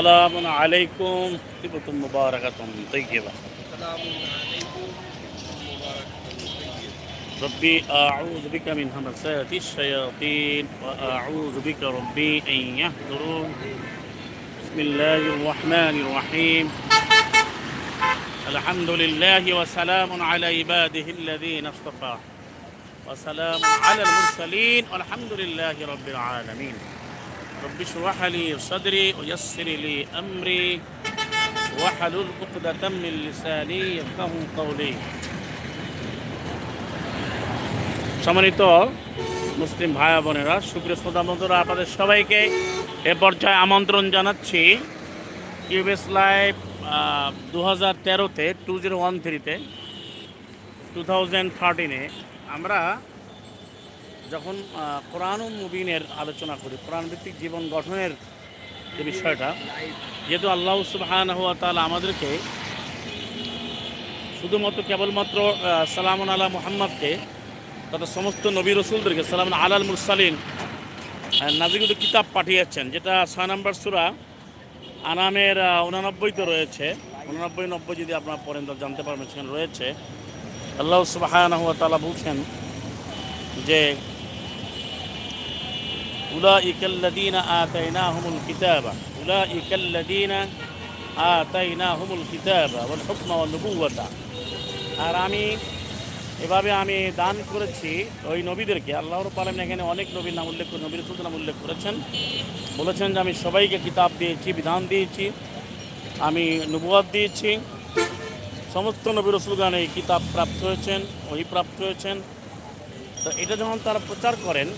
سلام عليكم. طيبة مباركة طيبة. سلام عليكم مباركة ربي أعوذ بك من همسات الشياطين وأعوذ بك ربي أن يهدرون بسم الله الرحمن الرحيم. الحمد لله وسلام على عباده الذين اصطفى. وسلام على المرسلين والحمد لله رب العالمين. رب اشرح لي صدري ويسر لي أمري واحلل عقدة من لساني يفقه قولي সম্মানিত মুসলিম ভাই বোনেরা সুপ্রিয় শ্রোতা বন্ধুরা আপনাদের সবাইকে এ পর্যায়ে আমন্ত্রণ জানাচ্ছি ইউএস লাইভ দু হাজার তেরোতে টু জিরো ওয়ান থ্রিতে টু থাউজেন্ড থার্টিনে আমরা যখন কোরআন মুবিনের আলোচনা করি কোরআন ভিত্তিক জীবন গঠনের যে বিষয়টা, যেহেতু আল্লাহ সুবহান হুয়া তাআলা আমাদেরকে শুধুমাত্র কেবলমাত্র সালামুন আলা মুহাম্মদকে, তথা সমস্ত নবী রসুলদেরকে সালাম আলাল মুরসালিন নাজিগুদ কিতাব পাঠিয়েছেন, যেটা ছয় নম্বর সুরা আনামের উনানব্বইতে রয়েছে। উনানব্বই, নব্বই যদি আপনারা পড়েন তো জানতে পারবেন সেখানে রয়েছে। আল্লাহ সুবাহ তালা বলছেন যে কিতাবা উলা ইকাল্লাদিনা আতাইনা হুমুল কিতাবা ওয়াল হুকমা ওয়াল নবুওয়াতা আর আমি, এভাবে আমি দান করেছি ওই নবীদেরকে। আল্লাহর পালেন এখানে অনেক নবীর নাম উল্লেখ করে, নবীর নাম উল্লেখ করেছেন। বলেছেন যে আমি সবাইকে কিতাব দিয়েছি, বিধান দিয়েছি, আমি নবুয়াদ দিয়েছি। সমস্ত নবী রসুলগান এই কিতাব প্রাপ্ত হয়েছেন ওই প্রাপ্ত হয়েছেন। তো এটা যখন তারা প্রচার করেন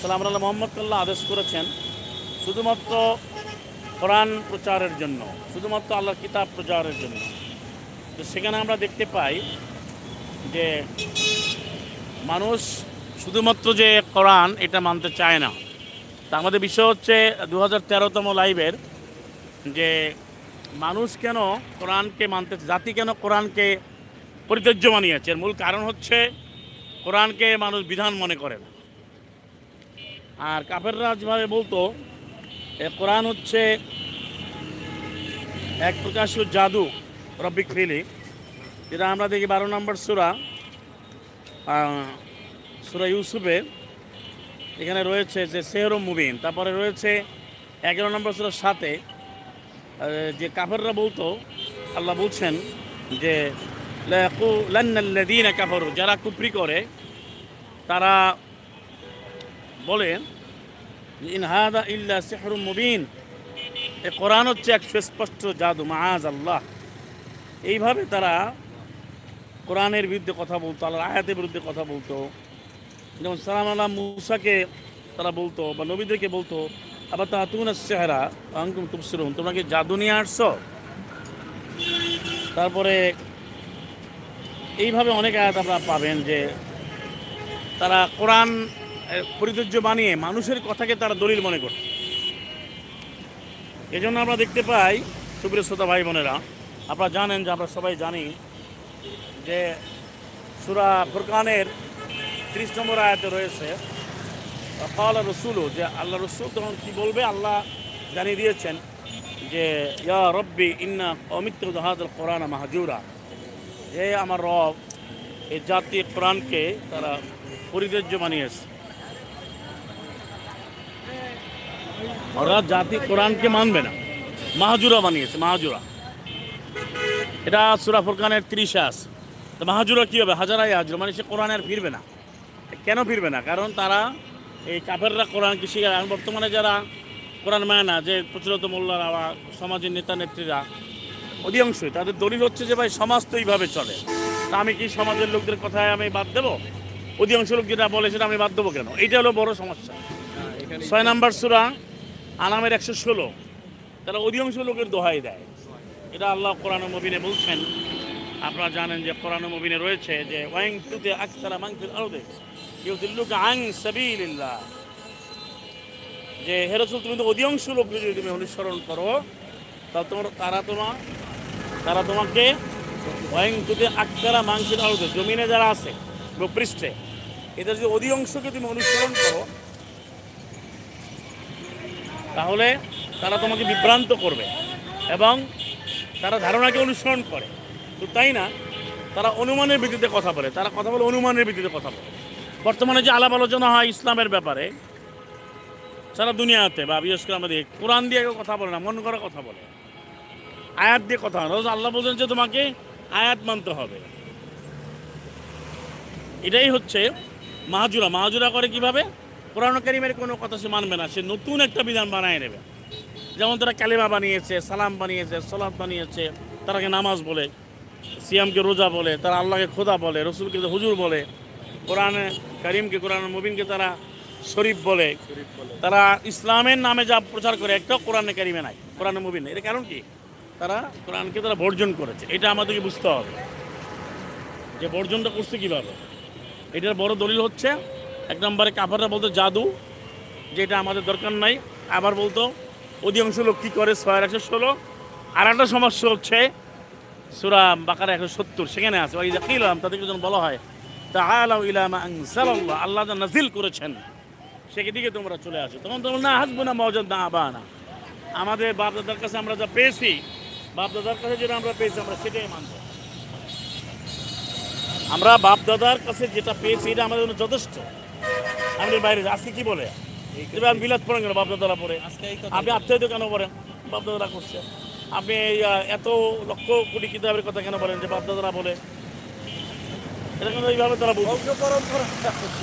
সালাম আল্লাহ মোহাম্মদ আল্লাহ আদেশ করেছেন, শুধুমাত্র কোরআন প্রচারের জন্য, শুধুমাত্র আল্লাহর কিতাব প্রচারের জন্য। তো সেখানে আমরা দেখতে পাই যে মানুষ শুধুমাত্র যে কোরআন এটা মানতে চায় না। তা আমাদের বিষয় হচ্ছে দু হাজার তেরোতম লাইভের যে মানুষ কেন কোরআনকে মানতে, জাতি কেন কোরআনকে পরিত্যাজ্য মানিয়েছে? এর মূল কারণ হচ্ছে কোরআনকে মানুষ বিধান মনে করে না। আর কাফেররা যেভাবে বলতো, এ কোরআন হচ্ছে এক প্রকাশ্য জাদু, রব্বিক ফিলি, যেটা আমরা দেখি বারো নম্বর সুরা সুরা ইউসুফে, এখানে রয়েছে যে সেহর মুবিন, তারপরে রয়েছে এগারো নম্বর সুরার সাথে যে কাফেররা বলতো, আল্লাহ বলছেন যে কাফারু, যারা কুফরি করে, তারা বলে ইন হাদা ইল্লা সিহরুম মুবিন। এ কোরআন হচ্ছে এক সুস্পষ্ট জাদু মাআজ আল্লাহ এইভাবে তারা কোরআনের বিরুদ্ধে কথা বলতো, আল্লাহর আয়াতের বিরুদ্ধে কথা বলতো। যেমন সালাম আল্লাহ মুসাকে তারা বলতো বা নবীদেরকে বলতো আবার তা তুন চেহারা আঙ্কুম তুবসির তোমরা কি জাদু নিয়ে আসছো? তারপরে এইভাবে অনেক আয়াত আপনারা পাবেন যে তারা কোরআন এর পরিধর্য বানিয়ে মানুষের কথাকে তারা দলিল মনে করত। এজন্য আমরা দেখতে পাই, সুপ্রিয় শ্রোতা ভাই বোনেরা, আপনারা জানেন যে আমরা সবাই জানি যে সুরা ফুরকানের ত্রিশ নম্বর আয়াতে রয়েছে কাল রসুলও যে আল্লাহ রসুল তখন কী বলবে? আল্লাহ জানিয়ে দিয়েছেন যে, ইয়া রব্বি, ইন্না অমিত্র জাহাদ কোরআন মাহাজুরা যে আমার রব, এই জাতি কোরআনকে তারা পরিদের্য বানিয়েছে। ওরা জাতি কোরআনকে মানবে না। মাহাজুরা বানিয়েছে মাহাজুরা। এটা সুরা ফুরকানের ত্রিশে আছে তো মাহাজুরা কী হবে? হাজারাই হাজুরা মানে সে কোরআন আর ফিরবে না। কেন ফিরবে না? কারণ তারা এই কাফেররা কোরআন কৃষি বর্তমানে যারা কোরআন মানে না যে প্রচলিত মোল্লারা বা সমাজের নেতা নেত্রীরা অধিকাংশই তাদের দলিল হচ্ছে যে ভাই সমাজ তো এইভাবে চলে। তা আমি কি সমাজের লোকদের কথায় আমি বাদ দেবো? অধিকাংশ লোক যেটা বলে সেটা আমি বাদ দেবো কেন? এইটা হলো বড় সমস্যা। হ্যাঁ, ছয় নাম্বার সুরা আনামের একশো ষোলো। তারা অধিকাংশ লোকের দোহাই দেয়। এটা আল্লাহ কোরআন মবিনে বলছেন। আপনারা জানেন যে কোরআন মবিনে রয়েছে যে, ওয়াইং তুতে আকসারা মাংফিল আরদে ইউদিল্লুকা আং সাবিলিল্লাহ। যে, হে রাসূল, তুমি তো অধিকাংশ লোককে যদি তুমি অনুসরণ করো তা তোমার, তারা তোমার তারা তোমাকে ওয়াইং তুতে আকসারা মাংফিল আরদে, জমিনে যারা আছে ভূপৃষ্ঠে এদের যদি অধিকাংশকে তুমি অনুসরণ করো তাহলে তারা তোমাকে বিভ্রান্ত করবে এবং তারা ধারণাকে অনুসরণ করে। তো তাই না? তারা অনুমানের ভিত্তিতে কথা বলে। তারা কথা বলে অনুমানের ভিত্তিতে কথা বলে। বর্তমানে যে আলাপ আলোচনা হয় ইসলামের ব্যাপারে, সারা দুনিয়াতে বা বিশেষ করে আমাদের কোরআন দিয়ে কথা বলে না, মন করা কথা বলে। আয়াত দিয়ে কথা হয়। আল্লাহ বলছেন যে তোমাকে আয়াত মানতে হবে। এটাই হচ্ছে মাহাজুরা। মাহাজুরা করে কীভাবে? কোরআন কারিমের কোনো কথা সে মানবে না, সে নতুন একটা বিধান বানায় নেবে। যেমন তারা কালেমা বানিয়েছে, সালাম বানিয়েছে সলাদ বানিয়েছে, তারাকে নামাজ বলে, সিয়ামকে রোজা বলে, তারা আল্লাহকে খোদা বলে, রসুলকে হুজুর বলে, কোরআন করিমকে, কোরআন মুবিনকে তারা শরীফ বলে। তারা ইসলামের নামে যা প্রচার করে, একটাও কোরআনে কারিমে নাই, কোরআনে মুবিন। এর কারণ কি? তারা কোরআনকে তারা বর্জন করেছে, এটা আমাদেরকে বুঝতে হবে। যে বর্জনটা করছে কীভাবে? এটার বড় দলিল হচ্ছে এক নম্বরে কাফাররা বলতো, জাদু, যেটা আমাদের দরকার নাই। আবার বলতো, অধিকাংশ লোক কী করে? ছয় একশো ষোলো। আর একটা সমস্যা হচ্ছে, সুরা বাকারা একশো সত্তর, সেখানে আছে ওই জাকিলাম তাদেরকে যখন বলা হয় তা আলাউ ইলামা আনসালাল্লাহ আল্লাহ যা নাজিল করেছেন। সেদিকে তোমরা চলে আসো। তখন তোমরা না হাসবো না মজা না আবা না আমাদের বাপ দাদার কাছে আমরা যা পেয়েছি বাপ দাদার কাছে যেটা আমরা পেয়েছি, আমরা সেটাই মানবো। আমরা বাপ দাদার কাছে যেটা পেয়েছি, এটা আমাদের জন্য যথেষ্ট। আমাদের বাইরে আজকে কি বলে? এবার বিলাত পড়েন কেন বাপ দাদারা পড়ে আপনি আত্মীয় কেন বলেন বাপ দাদারা করছে। আপনি এত লক্ষ কোটি কিতাবের কথা কেন বলেন যে বাপ দাদারা বলে? এটা কিন্তু এইভাবে তারা বুঝছে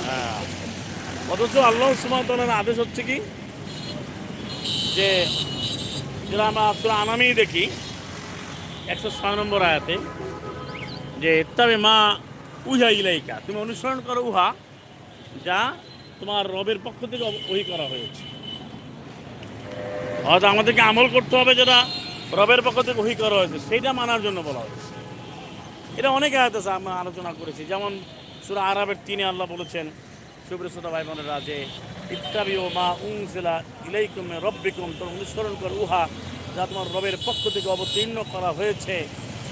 হ্যাঁ। অথচ আল্লাহ সুমাতার আদেশ হচ্ছে কি? যে যেটা আমরা আসলে আনামেই দেখি একশো ছয় নম্বর আয়াতে যে তবে মা উহা ইলাইকা তুমি অনুসরণ করো উহা যা তোমার রবের পক্ষ থেকে ওই করা হয়েছে। হয়তো আমাদেরকে আমল করতে হবে যেটা রবের পক্ষ থেকে ওহি করা হয়েছে, সেইটা মানার জন্য বলা হয়েছে। এটা অনেক আয়াত আমরা আলোচনা করেছি, যেমন সুরা আরবের তিনে আল্লাহ বলেছেন সুব্রত ভাই বোনেরা, যে ইত্তাবি ও মা উংসিলা ইলাইকুম রব্বিকুম তোর অনুসরণ কর উহা যা তোমার রবের পক্ষ থেকে অবতীর্ণ করা হয়েছে।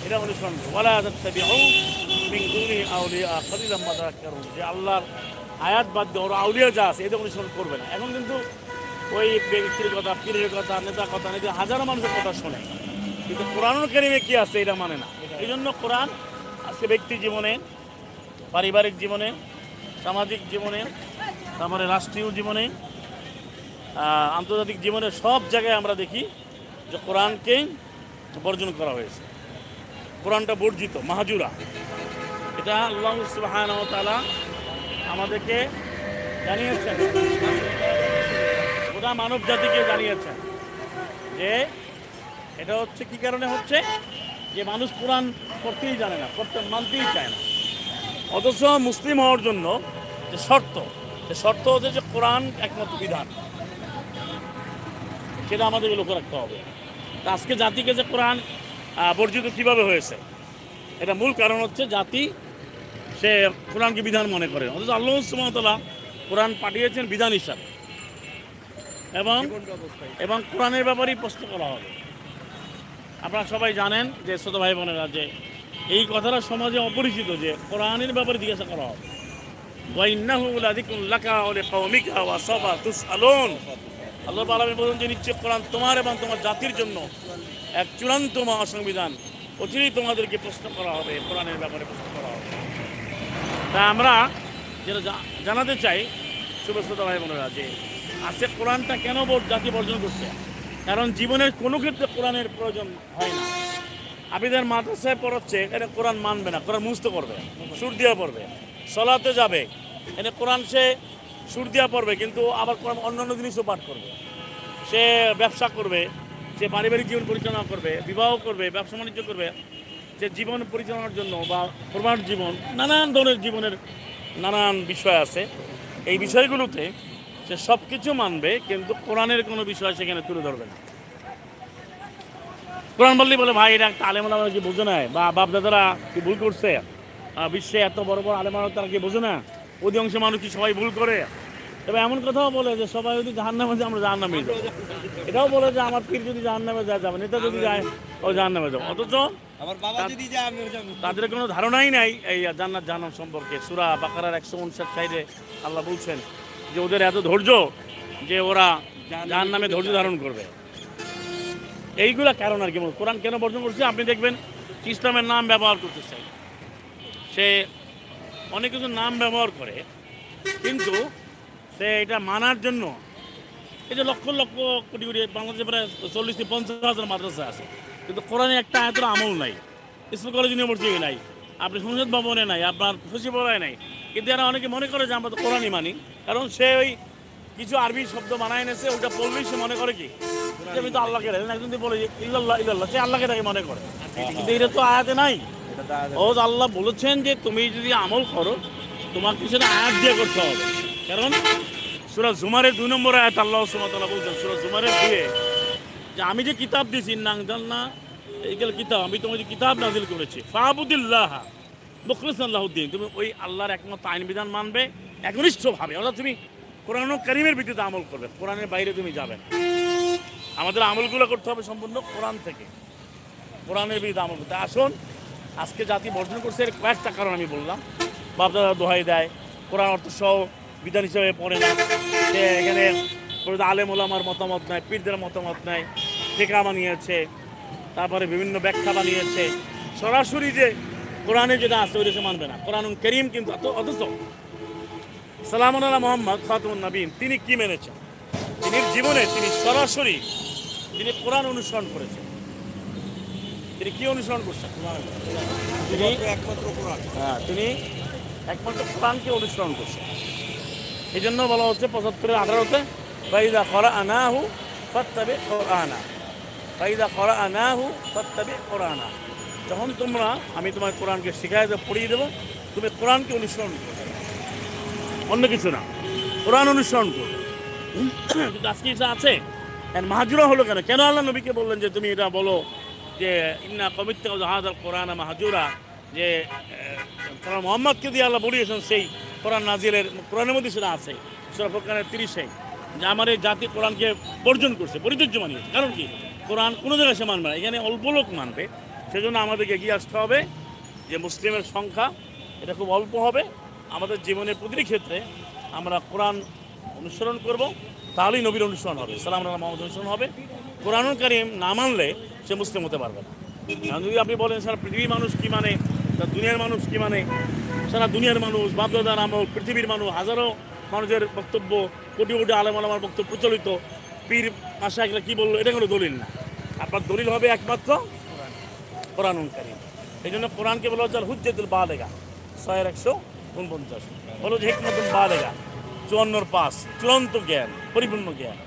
এটা অনুসরণ। ওয়ালা মা যে আল্লাহর আয়াত বাদ দিয়ে ওর আউলিয়া যা আছে এদের অনুসরণ করবে না। এখন কিন্তু ওই ব্যক্তির কথা, পীরের কথা নেতা কথা নেতা হাজারো মানুষের কথা শোনে। কিন্তু কোরআনুল কারিমে কি আছে এটা মানে না। এই জন্য কোরআন আজকে ব্যক্তি জীবনে, পারিবারিক জীবনে, সামাজিক জীবনে, তারপরে রাষ্ট্রীয় জীবনে আন্তর্জাতিক জীবনে সব জায়গায় আমরা দেখি যে কোরআনকে বর্জন করা হয়েছে। কোরআনটা বর্জিত, মাহাজুরা। এটা আল্লাহ সুবাহান তালা আমাদেরকে জানিয়েছেন। গোটা মানব জাতিকে জানিয়েছেন যে এটা হচ্ছে কি কারণে হচ্ছে যে মানুষ কোরআন করতেই জানে না, পড়তে মানতেই চায় না। অথচ মুসলিম হওয়ার জন্য যে শর্ত, সে শর্ত হচ্ছে যে কোরআন একমাত্র বিধান। সেটা আমাদেরকে লক্ষ্য রাখতে হবে। আজকে জাতিকে যে কোরআন বর্জিত কীভাবে হয়েছে? এটা মূল কারণ হচ্ছে জাতি সে কোরআনকে বিধান মনে করে। অথচ আল্লাহ সুমতলা কোরআন পাঠিয়েছেন বিধান হিসাবে। এবং এবং কোরআনের ব্যাপারেই প্রশ্ন করা হবে। আপনারা সবাই জানেন যে ছোট ভাই বোনেরা যে এই কথাটা সমাজে অপরিচিত যে কোরআনের ব্যাপারে জিজ্ঞাসা করা হবে। আল্লাহ যে তোমার এবং তোমার জাতির জন্য এক চূড়ান্ত মহাসংবিধান। অচিরেই তোমাদেরকে প্রশ্ন করা হবে, কোরআনের ব্যাপারে প্রশ্ন করা হবে। তা আমরা যেটা জানাতে চাই শুভশ্রোতা ভাই বোনেরা, যে আজকে কোরআনটা কেন জাতি বর্জন করছে? কারণ জীবনের কোনো ক্ষেত্রে কোরআনের প্রয়োজন হয় না। আবিদের মাদ্রাসায় পড়াচ্ছে এখানে কোরআন মানবে না, কোরআন মুস্ত করবে, সুর দিয়া পড়বে, সলাতে যাবে। এখানে কোরআন সে সুর দিয়া পড়বে, কিন্তু আবার কোরআন অন্যান্য জিনিসও পাঠ করবে। সে ব্যবসা করবে, সে পারিবারিক জীবন পরিচালনা করবে, বিবাহ করবে ব্যবসা বাণিজ্য করবে যে জীবন পরিচালনার জন্য বা প্রমাণ জীবন, নানান ধরনের জীবনের নানান বিষয় আছে। এই বিষয়গুলোতে সে সব কিছু মানবে, কিন্তু কোরআনের কোনো বিষয় সেখানে তুলে ধরবে না। কোরআন বললেই বলে, ভাই, এটা একটা আলেমালা কি বোঝে না? বা বাপ দাদারা কি ভুল করছে? বিশ্বে এত বড় বড় আলেমালা তারা কি বোঝে না? অধিকাংশ মানুষ কি সবাই ভুল করে? তবে এমন কথাও বলে যে, সবাই যদি জাহান নামে যায়, আমরা জাহান নামে যাব। এটাও বলে যে, আমার পীর যদি জাহান নামে যায় যাবে নেতা যদি যায়, ও জাহান নামে যাব। অথচ আমার বাবা যদি যায় আমিও তাদের কোনো ধারণাই নাই এই জান্নাত জাহান্নাম সম্পর্কে। সুরা বাকারার একশো উনষাট সাইডে আল্লাহ বলছেন যে ওদের এত ধৈর্য যে ওরা জাহান নামে ধৈর্য ধারণ করবে। এইগুলা কারণ আর কি। কোরআন কেন বর্জন করছে? আপনি দেখবেন ইসলামের নাম ব্যবহার করতে চাই সে অনেক কিছু নাম ব্যবহার করে কিন্তু সে এটা মানার জন্য এই যে লক্ষ লক্ষ কোটি কোটি বাংলাদেশে প্রায় চল্লিশ থেকে পঞ্চাশ হাজার মাদ্রাসা আছে। কিন্তু কোরআনে একটা আয়তের আমল নাই। স্কুল, কলেজ, ইউনিভার্সিটি নাই। আপনি সংসদ ভবনে নাই, আপনার সচিবালয় নাই। কিন্তু এরা অনেকে মনে করে যে আমরা তো কোরআনই মানি। কারণ সে ওই কিছু আরবি শব্দ বানায় এনেছে, ওটা বললেই সে মনে করে কি? আমি তো আল্লাহকে ডাকি একজন যদি বলে ইল্লাল্লাহ ইল্লাল্লাহ সে আল্লাহকে ডাকে মনে করে। কিন্তু এটা তো আয়াতে নাই। ও আল্লাহ বলেছেন যে, তুমি যদি আমল করো তোমাকে সেটা আয়াত দিয়ে করতে হবে। কারণ সুরা জুমারের দুই নম্বর আয়াত আল্লাহ সুমতাল্লাহ বলছেন, সুরা জুমারের দিয়ে যে আমি যে কিতাব নাংদাল না এইগুলো কিতাব, আমি তোমার যে কিতাব নাজিল করেছি। ফাবুদুল্লাহ মুখলিস আল্লাহদ্দিন তুমি ওই আল্লাহর একমাত্র আইন বিধান মানবে, একনিষ্ঠভাবে। অর্থাৎ তুমি কোরআন করিমের ভিত্তিতে আমল করবে, কোরআনের বাইরে তুমি যাবে আমাদের আমলগুলো করতে হবে সম্পূর্ণ কোরআন থেকে। কোরআনের বিরুদ্ধে আমল করতে আসুন, আজকে জাতি বর্জন করছে এর কয়েকটা কারণ আমি বললাম। বাপদাদা দোহাই দেয়, কোরআন অর্থ সহ বিধান হিসেবে পড়ে না। এখানে আলেম ওলামার মতামত নেয় পীরদের মতামত নেয় টেকা বানিয়েছে তারপরে বিভিন্ন ব্যাখ্যা বানিয়েছে। সরাসরি যে কোরআনে যেটা আছে ওইটা সে মানবে না। কোরআন করিম কিন্তু অথচ সালামুন আল্লাহ মোহাম্মদ খাতুন নবীন তিনি কি মেনেছেন? তিনি জীবনে তিনি সরাসরি তিনি কোরআন অনুসরণ করেছেন। তিনি কি অনুসরণ করছেন? তিনি একমাত্র কোরআন। হ্যাঁ তিনি একমাত্র কোরআনকে অনুসরণ করছেন। এই জন্য বলা হচ্ছে পঁচাত্তরের আঠারোতে ফাইদা করা আনাহু ফত্তাবে কোরআনা। ফাইদা করা আনাহু ফত্তাবে কোরআনা যখন তোমরা, আমি তোমার কোরআনকে শিখাই দেবো পড়িয়ে দেবো, তুমি কোরআনকে অনুসরণ করবে অন্য কিছু না। কোরআন অনুসরণ করবে কিন্তু আজকে এটা আছে। মাহাজুরা হলো কেন? কেন আল্লাহ নবীকে বললেন যে তুমি এটা বলো যে, ইন্না কবিত্য হাজার কোরআন মাহাজুরা যে কোরআন মোহাম্মদকে দিয়ে আল্লাহ বলিয়েছেন সেই কোরআন নাজিরের কোরআনের মধ্যে সেটা আছে। সুরা তিরিশে। যে আমার এই জাতি কোরআনকে বর্জন করছে, পরিচর্য মানিয়েছে কারণ কি? কোরআন কোনো জায়গায় সে মানবে না। এখানে অল্প লোক মানবে। সেজন্য আমাদেরকে এগিয়ে আসতে হবে যে মুসলিমের সংখ্যা, এটা খুব অল্প হবে। আমাদের জীবনের প্রতিটি ক্ষেত্রে আমরা কোরআন অনুসরণ করব, তাহলেই নবীর অনুসরণ হবে। সালাম আল্লাহ মোহাম্মদ অনুসরণ হবে। কোরআনুল কারিম না মানলে সে মুসলিম হতে পারবে না। যদি আপনি বলেন সারা পৃথিবীর মানুষ কী মানে? সারা দুনিয়ার মানুষ কী মানে? সারা দুনিয়ার মানুষ, বাপদাদার আমল, পৃথিবীর মানুষ, হাজারো মানুষের বক্তব্য, কোটি কোটি আলেম আলমার বক্তব্য প্রচলিত। পীর আশা এগুলো কী বলল? এটা কোনো দলিল না। আপনার দলিল হবে একমাত্র কোরআন কারিম। এই জন্য কোরআনকে বলা হচ্ছে হুজ্জাতুল বালেগা ছয়ের একশো উনপঞ্চাশ। বলো যে হেকমতুল বালেগা চুয়ান্নর পাস চূড়ান্ত জ্ঞান পরিপূর্ণ জ্ঞান।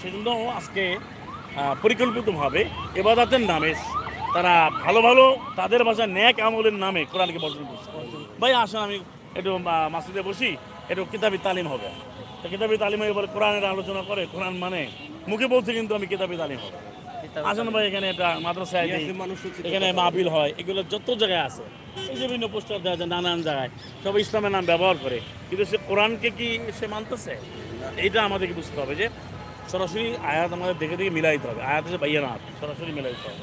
সেই জন্য আজকে পরিকল্পিতভাবে এবাদাতের নামে তারা ভালো ভালো তাদের ভাষায় ন্যাক আমলের নামে কোরআনকে বর্জন করছে। ভাই আসেন আমি একটু আহ, মাসজিদে বসি একটু কিতাবি তালিম হবে। তো কিতাবি তালিমে এবার কোরআনের আলোচনা করে কোরআন মানে মুখে বলছে কিন্তু আমি কিতাবি তালিম হবে। আসেন ভাই এখানে একটা মাদ্রাসায় এখানে মাহবিল হয় এগুলো যত জায়গায় আছে এই যে বিভিন্ন পোস্টার দেওয়া যায় নানান জায়গায় সব ইসলামের নাম ব্যবহার করে। কিন্তু সে কোরআনকে কি সে মানতেছে? এইটা আমাদেরকে বুঝতে হবে যে সরাসরি আয়াত আমাদের দেখে দেখে মিলাইতে হবে। আয়াত হচ্ছে বাইয়া না সরাসরি মিলাইতে হবে।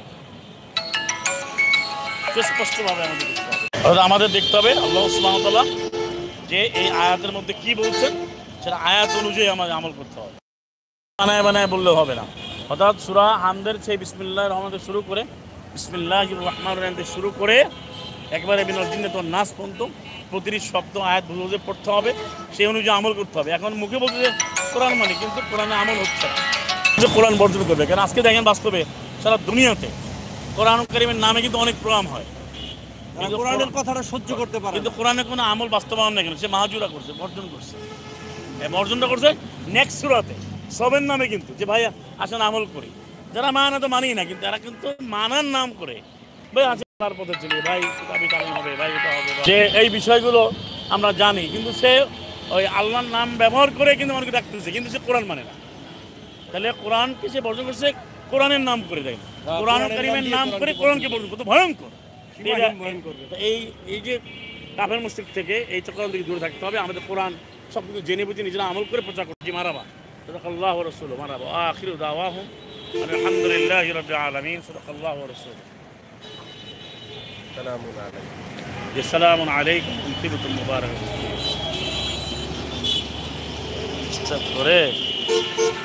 সুস্পষ্টভাবে আমাদের দেখতে হবে। আমাদের দেখতে হবে আল্লাহ যে এই আয়াতের মধ্যে কি বলছেন সেটা আয়াত অনুযায়ী আমাদের আমল করতে হবে। বানায় বানায় বললে হবে না। অর্থাৎ সুরা হামদের সেই বিসমিল্লাহ রহমান শুরু করে বিসমিল্লাহ রহমান রহিম শুরু করে একবারে বিনর দিনে তোর নাচ পর্যন্ত প্রতিটি শব্দ আয়াত বুঝে বুঝে পড়তে হবে সেই অনুযায়ী আমল করতে হবে। এখন মুখে বলতে যে কোরআন মানে কিন্তু কোরআনে আমল হচ্ছে না। যে কোরআন বর্জন করবে। কারণ আজকে দেখেন বাস্তবে সারা দুনিয়াতে কোরআন করিমের নামে কিন্তু অনেক প্রোগ্রাম হয়। কোরআনের কথাটা সহ্য করতে পারে কিন্তু কোরআনে কোনো আমল বাস্তবায়ন নেই কেন? সে মাহাজুরা করছে বর্জন করছে। এই বর্জনটা করছে নেক্সট সুরাতে। সবের নামে কিন্তু যে ভাই আসেন আমল করি। যারা মানে তো মানি না কিন্তু এরা কিন্তু মানার নাম করে। ভাই আছে তার পথে চলি। ভাই কিতাবি কালাম হবে ভাই এটা হবে যে এই বিষয়গুলো আমরা জানি কিন্তু সে ওই আল্লাহর নাম ব্যবহার করে কিন্তু অনেকে ডাকতেছে কিন্তু সে কোরআন মানে না। তাহলে কোরআনকে সে বর্জন করছে কোরআনের নাম করে দেয়। হ্যাঁ, কোরআন করিমের নাম করে কোরআনকে বর্জন করতে ভয়ঙ্কর। ভয়ঙ্কর। এই এই যে কাফের মুস্তিক থেকে এই চক্রান্ত থেকে দূরে থাকতে হবে আমাদের কোরআন সব কিছু জেনে বুঝে নিজেরা আমল করে প্রচার করছি মারাবা সদাকাল্লাহ রসুল মারাবা আখির দাওয়াহম আলহামদুলিল্লাহ রব আলমিন সদাকাল্লাহ রসুল সালাম আলাইকুম আসসালামু আলাইকুম তিবতুল মুবারক করে